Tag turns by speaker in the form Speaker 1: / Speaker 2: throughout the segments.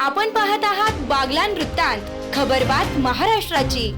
Speaker 1: आपण पाहत आहात बागलान वृत्तांत खबरबात महाराष्ट्राची.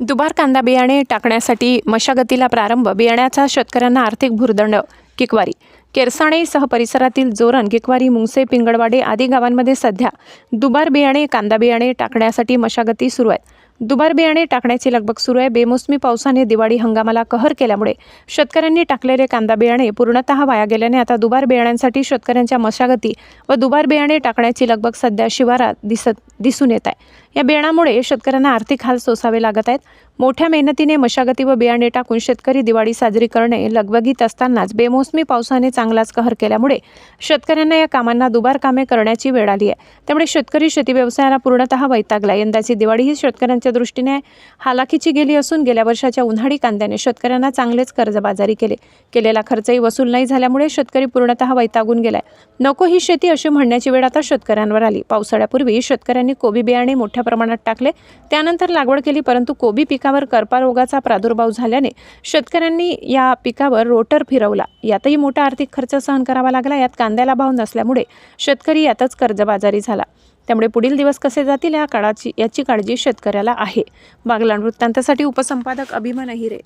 Speaker 2: दुबार कांदा बियाणे टाकण्यासाठी मशागतीला प्रारंभ बियाण्याचा शेतकऱ्यांना आर्थिक भुर्दंड किकवारी केरसाणे सह परिसरातील जोरण गिकवारी मुंगसे पिंगळवाडे आदी गावांमध्ये सध्या दुबार बियाणे कांदा बियाणे टाकण्यासाठी मशागती सुरू आहेत. दुबार बियाणे टाकण्याची लगबग सुरू आहे. बेमोसमी पावसाने दिवाळी हंगामाला कहर केल्यामुळे शेतकऱ्यांनी टाकलेले कांदा बियाणे पूर्णतः वाया गेल्याने आता दुबार बियाण्यांसाठी शेतकऱ्यांच्या मशागती व दुबार बियाणे टाकण्याची लगबग सध्या शिवारात दिसत दिसून येत आहे. या बियाणामुळे शेतकऱ्यांना आर्थिक हाल सोसावे लागत आहेत. मोठ्या मेहनतीने मशागती व बियाणे टाकून शेतकरी दिवाळी साजरी करणे लगबगीत असतानाच बेमोसमी पावसाने चांगलाच कहर केल्यामुळे शेतकऱ्यांना या कामांना दुबार कामे करण्याची वेळ आली आहे. त्यामुळे शेतकरी शेती व्यवसायाला पूर्णतः वैतागला यंदाची दिवाळी ही शेतकऱ्यांच्या दृष्टीने हालाखीची गेली असून गेल्या वर्षाच्या उन्हाळी कांद्याने शेतकऱ्यांना चांगलेच कर्जबाजारी केले. केलेला खर्चही वसूल नाही झाल्यामुळे शेतकरी पूर्णतः वैतागून गेलाय. नको ही शेती अशी म्हणण्याची वेळ आता शेतकऱ्यांवर आली. पावसाळ्यापूर्वी शेतकऱ्यांनी कोबी बियाणे मोठ्या प्रमाणात टाकले. त्यानंतर लागवड केली परंतु कोबी पिकावर करपा रोगाचा प्रादुर्भाव झाल्याने शेतकऱ्यांनी या पिकावर रोटर फिरवला. यातही मोठा आर्थिक खर्च सहन करावा लागला. यात कांद्याला भाव नसल्यामुळे शेतकरी यातच कर्जबाजारी झाला. त्यामुळे पुढील दिवस कसे जातील या काळाची याची काळजी शेतकऱ्याला आहे. बागलाण वृत्तांतासाठी उपसंपादक अभिमान अहिरे.